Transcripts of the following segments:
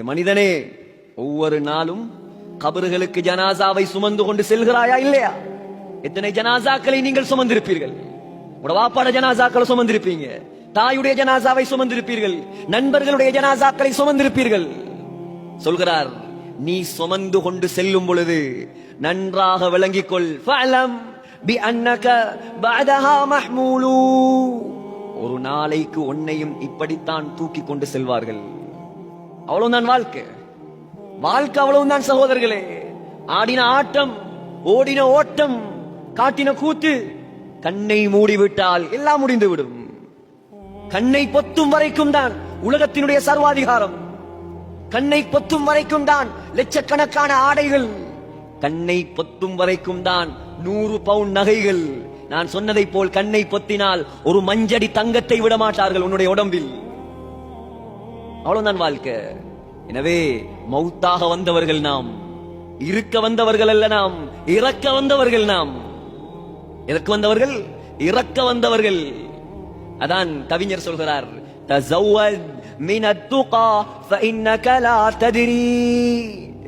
மனிதனே ஒவ்வொரு நாளும் கபறுகளுக்கு ஜனாசாவை சுமந்து கொண்டு செல்கிறாயா இல்லையா? எத்தனை ஜனாசாக்களை நீங்கள் சுமந்திருப்பீர்கள்? உட வாப்பாட ஜனாசாக்களை சுமந்திருப்பீங்க. தாயுடைய ஜனாசாவை சுமந்திருப்பீர்கள். நண்பர்களுடைய ஜனாசாக்களை சுமந்திருப்பீர்கள். சொல்கிறார் நீ சுமந்து கொண்டு செல்லும் பொழுது நன்றாக விளங்கிக் கொள் ஒரு நாளைக்கு உன்னையும் இப்படித்தான் தூக்கி கொண்டு செல்வார்கள். அவ்வளவுதான் வாழ்க்கை. வாழ்க்கை அவ்வளவுதான் சகோதரர்களே. ஆடின ஆட்டம் ஓடின ஓட்டம் காட்டின கூத்து கண்ணை மூடிவிட்டால் எல்லாம் முடிந்து விடும் கண்ணை பொத்தும் வரைக்கும் தான் உலகத்தினுடைய சர்வாதிகாரம். கண்ணை பொத்தும் வரைக்கும் தான் லட்சக்கணக்கான ஆடைகள். கண்ணை பொத்தும் வரைக்கும் தான் நூறு பவுன் நகைகள். நான் சொன்னதை போல் கண்ணை பொத்தினால் ஒரு மஞ்சடி தங்கத்தை விட மாட்டார்கள் உன்னுடைய உடம்பில். அவ்வளவுதான் வாழ்க்கை. எனவே மௌத்தாக வந்தவர்கள் நாம் இருக்க வந்தவர்கள் அல்ல நாம் இறக்க வந்தவர்கள் நாம். இறக்க வந்தவர்கள் இறக்க வந்தவர்கள். அதான் கவிஞர் சொல்கிறார் தசௌவத் மின் அத்துகா ஃபஇன்னக லா தத்ரி.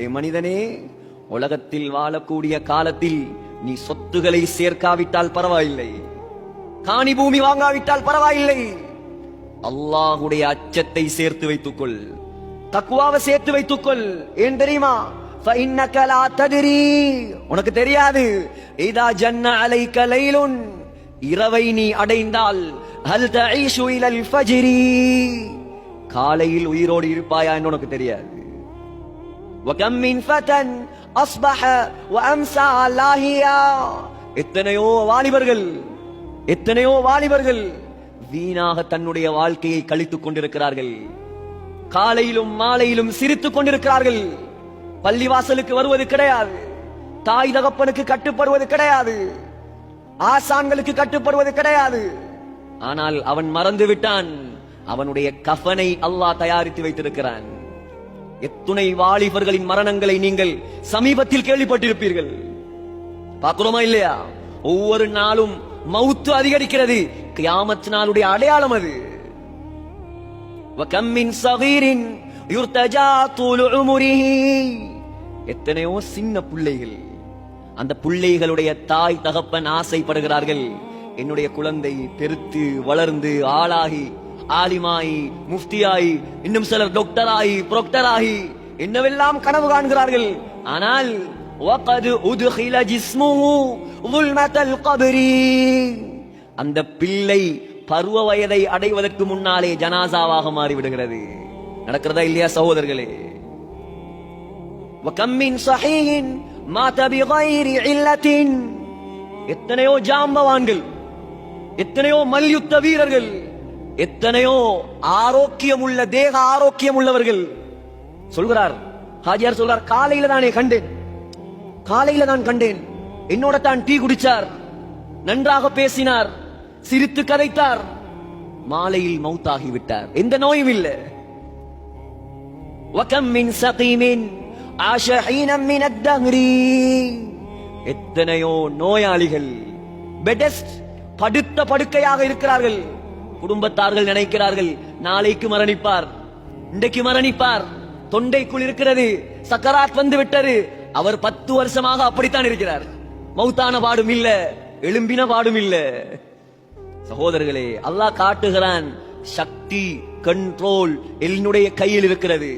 ஏ மனிதனே உலகத்தில் வாழக்கூடிய காலத்தில் நீ சொத்துகளை சேர்க்காவிட்டால் பரவாயில்லை. காணி பூமி வாங்காவிட்டால் பரவாயில்லை. அல்லாஹுடைய அச்சத்தை சேர்த்து வைத்துக்கொள். தக்குவாவை சேர்த்து வைத்துக்கொள். ஏன் தெரியுமா? உனக்கு தெரியாது. இதா ஜன்ன அலை கலையிலுன் இரவை நீ அடைந்தால் ஹல் தஈஷு இலல் ஃபஜ்ரி. காலையில் உயிரோடு இருப்பாயா உனக்கு தெரியாது. வகம் மின் ஃபதன் அஸ்பஹ வஅம்சா லாஹியா. எத்தனையோ வாலிபர்கள் எத்தனையோ வாலிபர்கள் வீணாக தன்னுடைய வாழ்க்கையை கழித்துக் கொண்டிருக்கிறார்கள். காலையிலும் மாலையிலும் சிரித்துக் கொண்டிருக்கிறார்கள். பள்ளிவாசலுக்கு வருவது கிடையாது. தாய் தகப்பனுக்கு கட்டுப்படுவது கிடையாது. ஆசான்களுக்கு கட்டுப்படுவது கிடையாது. ஆனால் அவன் மறந்து விட்டான். அவனுடைய கஃனை அல்லாஹ் தயாரித்து வைத்திருக்கிறான். எத்துணை வாலிபர்களின் மரணங்களை நீங்கள் சமீபத்தில் கேள்விப்பட்டிருப்பீர்கள். பார்க்கிறோமா இல்லையா? ஒவ்வொரு நாளும் மவுத்து அதிகரிக்கிறது. கியாமத் நாளுடைய அடையாளம் அது وكم من صغير يرتجى طول عمره எத்தனையோ சின்ன பிள்ளைகள் அந்த பிள்ளைகளுடைய தாய் தகப்பன் ஆசைப்படுகிறார்கள் என்னுடைய குழந்தை பெருத்து வளர்ந்து ஆளாகி ஆலிமாயி முஃப்தியாயி இன்னும் சிலர் டாக்டராகி புரொக்டராகி என்னவெல்லாம் கனவு காண்கிறார்கள் ஆனால் وقد أدخل جسمه ظلمة القبر அந்த பிள்ளை பருவ வயதை அடைவதற்கு முன்னாலே ஜனாசாவாக மாறிவிடுகிறது. நடக்கிறதா இல்லையா சகோதரர்களே? எத்தனையோ ஜாம்பவான்கள் எத்தனையோ மல்யுத்த வீரர்கள் எத்தனையோ ஆரோக்கியம் உள்ள தேக ஆரோக்கியம் உள்ளவர்கள் சொல்கிறார் ஹாஜியார் சொல்றார் காலையில தானே கண்டேன். காலையில தான் கண்டேன். என்னோட தான் டீ குடிச்சார். நன்றாக பேசினார். சிரித்து கதைத்தார் மாலையில் மௌத்தாகி விட்டார் எந்த நோயும் இல்லை وكم من سقيم عاش حينا من الدهر எத்தனையோ நோயாளிகள் பெடஸ்ட் படுத்த படுக்கையாக இருக்கிறார்கள் குடும்பத்தார்கள் நினைக்கிறார்கள் நாளைக்கு மரணிப்பார் இன்றைக்கு மரணிப்பார் தொண்டைக்குள் இருக்கிறது சக்கராத் வந்து விட்டது அவர் பத்து வருஷமாக அப்படித்தான் இருக்கிறார் மௌத்தான பாடும் இல்ல எழும்பின பாடும் இல்ல சகோதரர்களே அல்லாஹ் காட்டுகிறான் சக்தி கண்ட்ரோல் என்னுடைய கையில் இருக்கிறது.